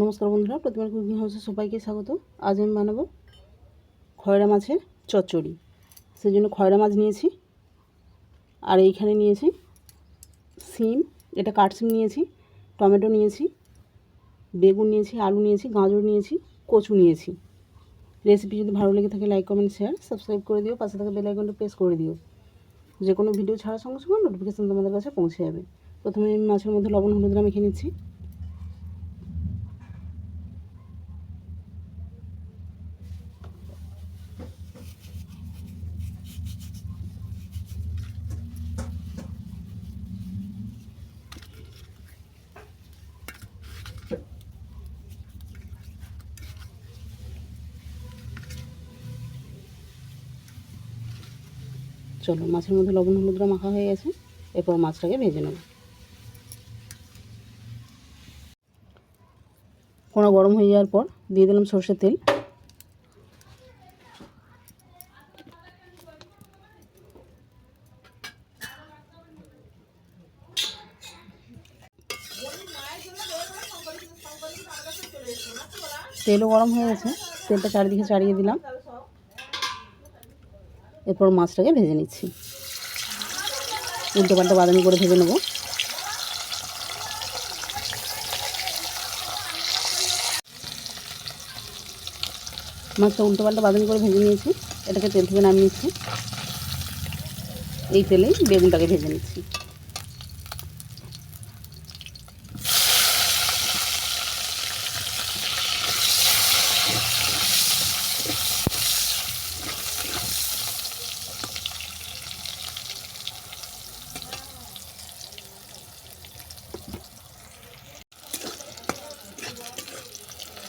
নমস্কার বন্ধুরা প্রতিমার কুকিং হাউসে সবাইকে স্বাগত। আজ আমি বানাবো খয়রা মাছের চচ্চড়ি। সেই জন্য খয়রা মাছ নিয়েছি, আর এইখানে নিয়েছি সিম, এটা কাঠসিম নিয়েছি, টমেটো নিয়েছি, বেগুন নিয়েছি, আলু নিয়েছি, গাজর নিয়েছি, কচু নিয়েছি। রেসিপি যদি ভালো লেগে থাকে, লাইক, কমেন্ট, শেয়ার, সাবস্ক্রাইব করে দিও, পাশে থাকা বেল আইকনটা প্রেস করে দিও। যে কোনো ভিডিও ছাড়ার সঙ্গে সঙ্গে নোটিফিকেশান তোমাদের কাছে পৌঁছে যাবে। প্রথমে আমি মাছের মধ্যে লবণ, হলুদ মেখে নিচ্ছি। চলো, মাছের মধ্যে লবণ হলুদটা মাখা হয়ে গেছে। এরপর মাছটাকে ভেজে নেব। কোনো গরম হয়ে যাওয়ার পর দিয়ে দিলাম সর্ষের তেল। তেলও গরম হয়ে গেছে। তেলটা চারিদিকে চাড়িয়ে দিলাম। এরপর মাছটাকে ভেজে নিচ্ছি। উল্টো পাল্টা বাদামি করে ভেজে নেব। মাছটা উল্টো পাল্টা বাদামি করে ভেজে নিয়েছি। এটাকে তেল থেকে নামিয়েছি এই তেলেই বেগুনটাকে ভেজে নিচ্ছি।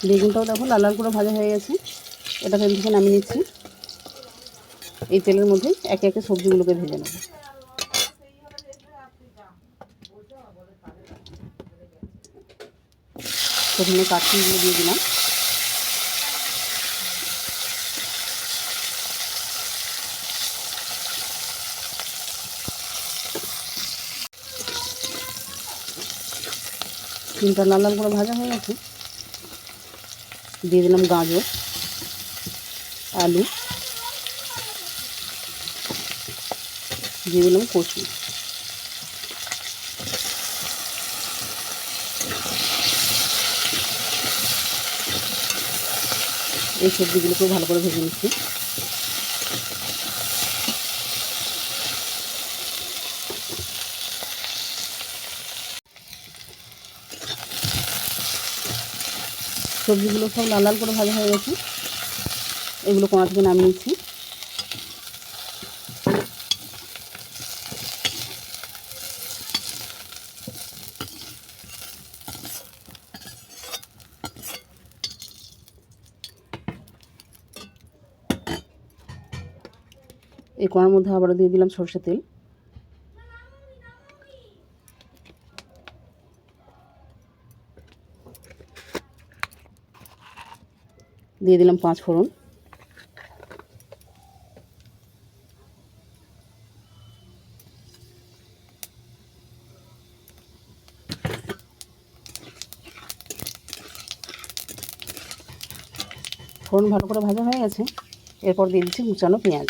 বেগুনটাও দেখো, লাল লাল করে ভাজা হয়ে গেছে। এটা তেল থেকে নামিয়ে নিচ্ছি। এই তেলের মধ্যে একে একে সবজিগুলোকে ভেজে নেব। প্রথমে কাঠকিগুলো দিয়ে দিলাম। তিনটা লাল লাল করে ভাজা হয়ে গেছে। দিয়ে দিলাম গাজর আলু দিয়ে দিলাম কচু। এই সবজিগুলোকেও ভালো করে ভেজে নিচ্ছি। সবজিগুলো সব লাল লাল করে ভাজা হয়ে গেছে। এগুলো কোনা থেকে নামিয়ে নিচ্ছি। এই কোনার মধ্যে আবারও দিয়ে দিলাম সর্ষে তেল। দিয়ে দিলাম পাঁচ ফোড়ন। ফোড়ন ভালো করে ভাজা হয়ে গেছে। এরপর দিয়ে দিচ্ছি কুচানো পেঁয়াজ।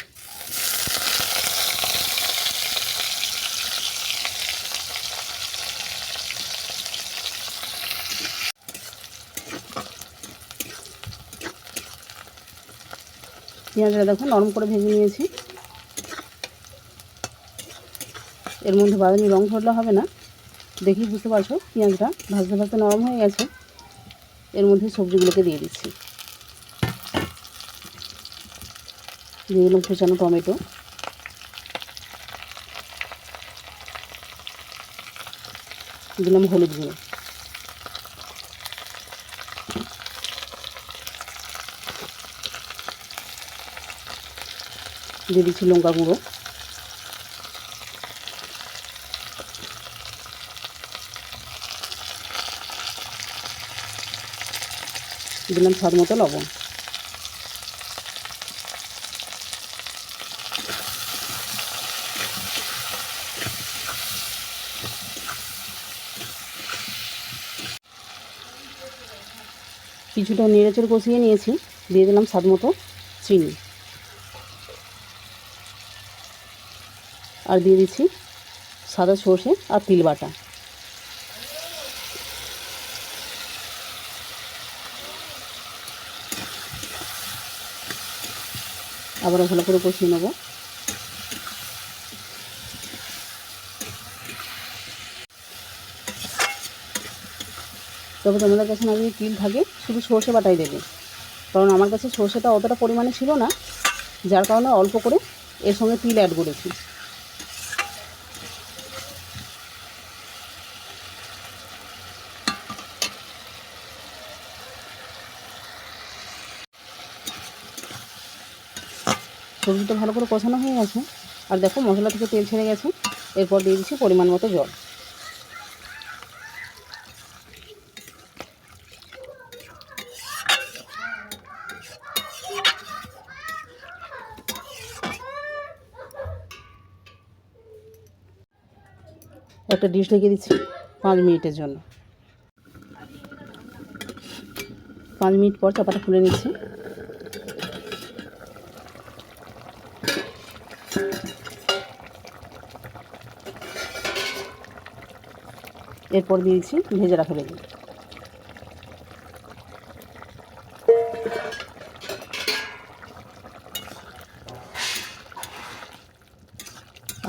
পেঁয়াজটা দেখো, নরম করে ভেজে নিয়েছি। এর মধ্যে বাদামি রং ধরলে হবে না। দেখি বুঝতে পারছ, পেঁয়াজটা ভাজতে ভাজতে নরম হয়ে গেছে। এর মধ্যে সবজিগুলোকে দিয়ে দিচ্ছি। দিয়ে দিলাম কুচানো টমেটো। দিলাম হলুদ গুঁড়ো। দিয়ে দিচ্ছি লঙ্কা গুঁড়ো। দিলাম স্বাদ মতো লবণ। কিছুটা নেড়েচেড়ে কষিয়ে নিয়েছি, দিয়ে দিলাম স্বাদ মতো চিনি। আর দিয়ে দিচ্ছি সাদা সর্ষে আর তিল বাটা। আবার ভালো করে কষিয়ে নেব। তবে তোমাদের কাছে না যদি তিল থাকে, শুধু সর্ষে বাটাই দেবে। কারণ আমার কাছে সর্ষেটা অতটা পরিমাণে ছিল না, যার কারণে অল্প করে এর সঙ্গে তিল অ্যাড করেছি। সবজিটা ভালো করে কষানো হয়ে গেছে। আর দেখো মশলা থেকে তেল ছেড়ে গেছে। এরপর দিয়ে দিচ্ছি পরিমাণ মতো জল। একটা ডিশ ঢেকে দিচ্ছি পাঁচ মিনিটের জন্য। পাঁচ মিনিট পর চাপাটা খুলে নিচ্ছি। এরপর দিয়ে দিচ্ছি, ভেজে রাখা বেগুন।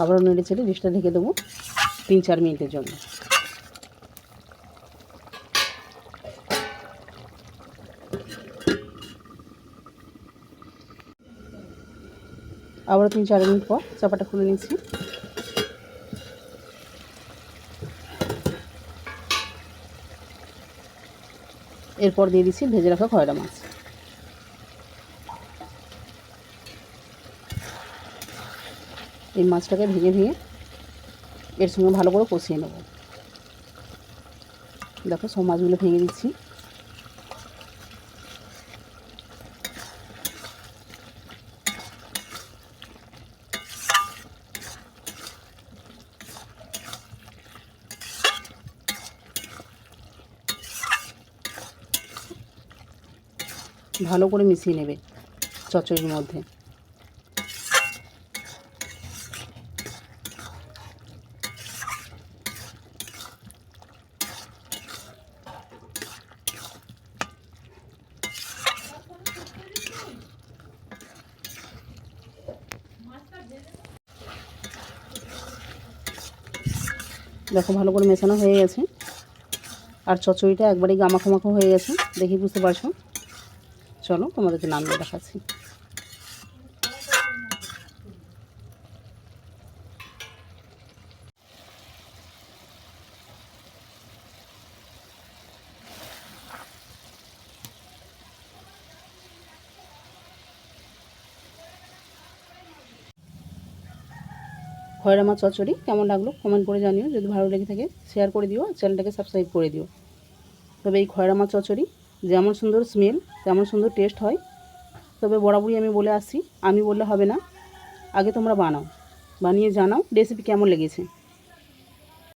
আবারও নেড়ে চেড়ে ডিশটা ঢেকে দেবো তিন চার মিনিটের জন্য। আবারও তিন চার মিনিট পর চাপাটা খুলে নিচ্ছি। এরপর দিয়ে দিচ্ছি ভেজে রাখা খয়রা মাছ। এই মাছটাকে ভেঙে ভেঙে এর সঙ্গে ভালো করে কষিয়ে নেব। দেখো সব মাছগুলো ভেঙে দিচ্ছি। ভালো করে মিশিয়ে নেবে চচ্চড়ির মধ্যে। দেখো, ভালো করে মেশানো হয়ে গেছে। আর চচ্চড়িটা একবারেই গামাখো মাখো হয়ে গেছে, দেখি বুঝতে পারছ? চলো তোমাদেরকে নামিয়ে দেখাচ্ছি। খয়রা মাছ চচ্চড়ি, কেমন লাগল কমেন্ট করে জানিও। যদি ভালো লেগে থাকে শেয়ার করে দিও চ্যানেলটাকে সাবস্ক্রাইব করে দিও। তবে এই খয়রা মাছ চচ্চড়ি যেমন সুন্দর স্মেল তেমন সুন্দর টেস্ট হয়। তবে বরাবরই আমি বলে আসছি, আমি বললে হবে না। আগে তোমরা বানাও। বানিয়ে জানাও রেসিপি কেমন লেগেছে।